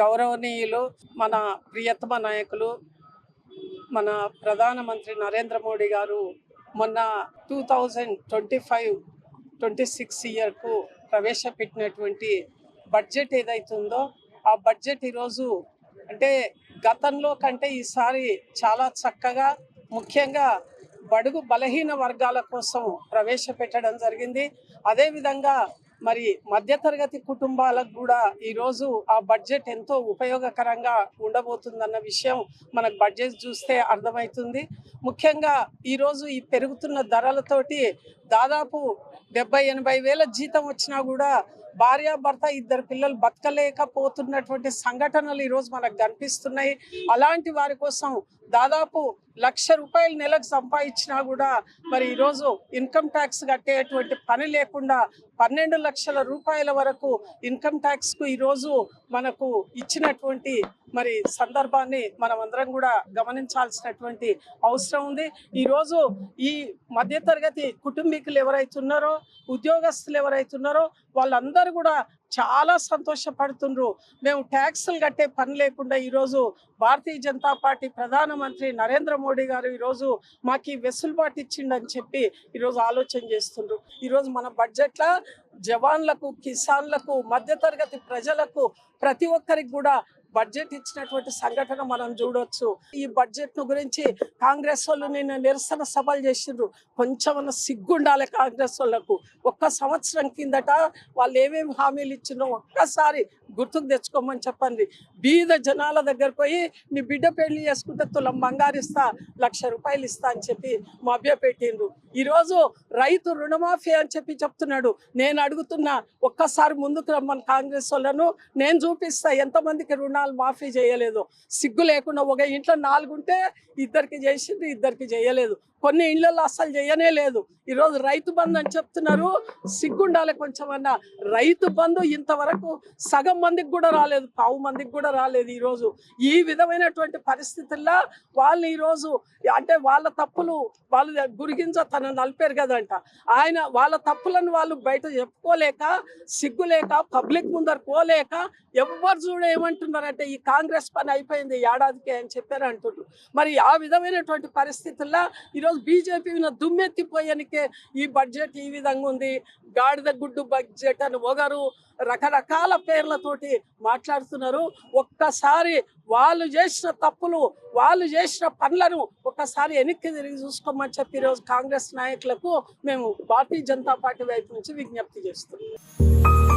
గౌరవనీయులు మన ప్రియతమ నాయకులు మన ప్రధానమంత్రి నరేంద్ర మోడీ గారు మొన్న two thousand twenty five twenty six ఇయర్కు ప్రవేశపెట్టినటువంటి బడ్జెట్ ఏదైతుందో ఆ బడ్జెట్ ఈరోజు అంటే గతంలో కంటే ఈసారి చాలా చక్కగా ముఖ్యంగా బడుగు బలహీన వర్గాల కోసం ప్రవేశపెట్టడం జరిగింది. అదేవిధంగా మరి మధ్యతరగతి కుటుంబాలకు కూడా ఈరోజు ఆ బడ్జెట్ ఎంతో ఉపయోగకరంగా ఉండబోతుందన్న విషయం మనకు బడ్జెట్ చూస్తే అర్థమవుతుంది. ముఖ్యంగా ఈరోజు ఈ పెరుగుతున్న ధరలతోటి దాదాపు డెబ్బై ఎనభై వేల జీతం వచ్చినా కూడా భార్యాభర్త ఇద్దరు పిల్లలు బతకలేకపోతున్నటువంటి సంఘటనలు ఈరోజు మనకు కనిపిస్తున్నాయి. అలాంటి వారి కోసం దాదాపు లక్ష రూపాయలు నెలకు సంపాదించినా కూడా మరి ఈరోజు ఇన్కమ్ ట్యాక్స్ కట్టేటువంటి పని లేకుండా పన్నెండు లక్షల రూపాయల వరకు ఇన్కమ్ ట్యాక్స్కు ఈరోజు మనకు ఇచ్చినటువంటి మరి సందర్భాన్ని మనం అందరం కూడా గమనించాల్సినటువంటి అవసరం ఉంది. ఈరోజు ఈ మధ్యతరగతి కుటుంబ కార్మికులు ఎవరైతే ఉన్నారో ఉద్యోగస్తులు ఎవరైతే ఉన్నారో వాళ్ళందరూ కూడా చాలా సంతోషపడుతుండ్రు. మేము ట్యాక్సులు కట్టే పని లేకుండా ఈరోజు భారతీయ జనతా పార్టీ ప్రధానమంత్రి నరేంద్ర మోడీ గారు ఈరోజు మాకు ఈ వెసులుబాటు ఇచ్చిండని చెప్పి ఈరోజు ఆలోచన చేస్తుండ్రు. ఈరోజు మన బడ్జెట్లో జవాన్లకు కిసాన్లకు మధ్యతరగతి ప్రజలకు ప్రతి ఒక్కరికి కూడా బడ్జెట్ ఇచ్చినటువంటి సంఘటన మనం చూడొచ్చు. ఈ బడ్జెట్ను గురించి కాంగ్రెస్ వాళ్ళు నిన్న నిరసన సభలు చేసిండ్రు. కొంచెం సిగ్గుండాలి కాంగ్రెస్ వాళ్ళకు. ఒక్క సంవత్సరం కిందట వాళ్ళు ఏమేమి హామీలు ఇచ్చినో ఒక్కసారి గుర్తుకు తెచ్చుకోమని చెప్పండి. బీద జనాల దగ్గర పోయి నీ బిడ్డ పెళ్ళి చేసుకుంటే తులం బంగారు ఇస్తా లక్ష రూపాయలు ఇస్తా అని చెప్పి మభ్యపెట్టిండ్రు ఈరోజు రైతు రుణమాఫీ అని చెప్పి చెప్తున్నాడు. నేను అడుగుతున్నా ఒక్కసారి ముందుకు రమ్మని కాంగ్రెస్ వాళ్ళను. నేను చూపిస్తా ఎంతమందికి రుణాలు మాఫీ చేయలేదు. సిగ్గు లేకుండా ఒక ఇంట్లో నాలుగు ఉంటే ఇద్దరికి చేసిండ్రు ఇద్దరికి చేయలేదు. కొన్ని ఇళ్ళలో అస్సలు చేయనే లేదు. ఈరోజు రైతు బంధు అని చెప్తున్నారు. సిగ్గుండాలి కొంచెమన్నా. రైతు బంధు ఇంతవరకు సగం మందికి కూడా రాలేదు పావు మందికి కూడా రాలేదు ఈరోజు ఈ విధమైనటువంటి పరిస్థితుల్లో వాళ్ళు ఈరోజు అంటే వాళ్ళ తప్పులు వాళ్ళు గురిగింజ తన నలిపారు కదంట. ఆయన వాళ్ళ తప్పులను వాళ్ళు బయట చెప్పుకోలేక సిగ్గులేక పబ్లిక్ ముందర పోలేక ఎవరు చూడ ఏమంటున్నారంటే ఈ కాంగ్రెస్ పని అయిపోయింది ఏడాదికి అని చెప్పారు అంటున్నారు. మరి ఆ విధమైనటువంటి పరిస్థితుల్లో ఈరోజు బీజేపీ దుమ్మెత్తిపోయానికే ఈ బడ్జెట్ ఈ విధంగా ఉంది. గాడిద గుడ్డు బడ్జెట్ అని ఒకరు రకరకాల తోటి మాట్లాడుతున్నారు. ఒక్కసారి వాళ్ళు చేసిన తప్పులు వాళ్ళు చేసిన పనులను ఒక్కసారి వెనక్కి తిరిగి చూసుకోమని చెప్పి ఈరోజు కాంగ్రెస్ నాయకులకు మేము భారతీయ జనతా పార్టీ వైపు నుంచి విజ్ఞప్తి చేస్తున్నాం.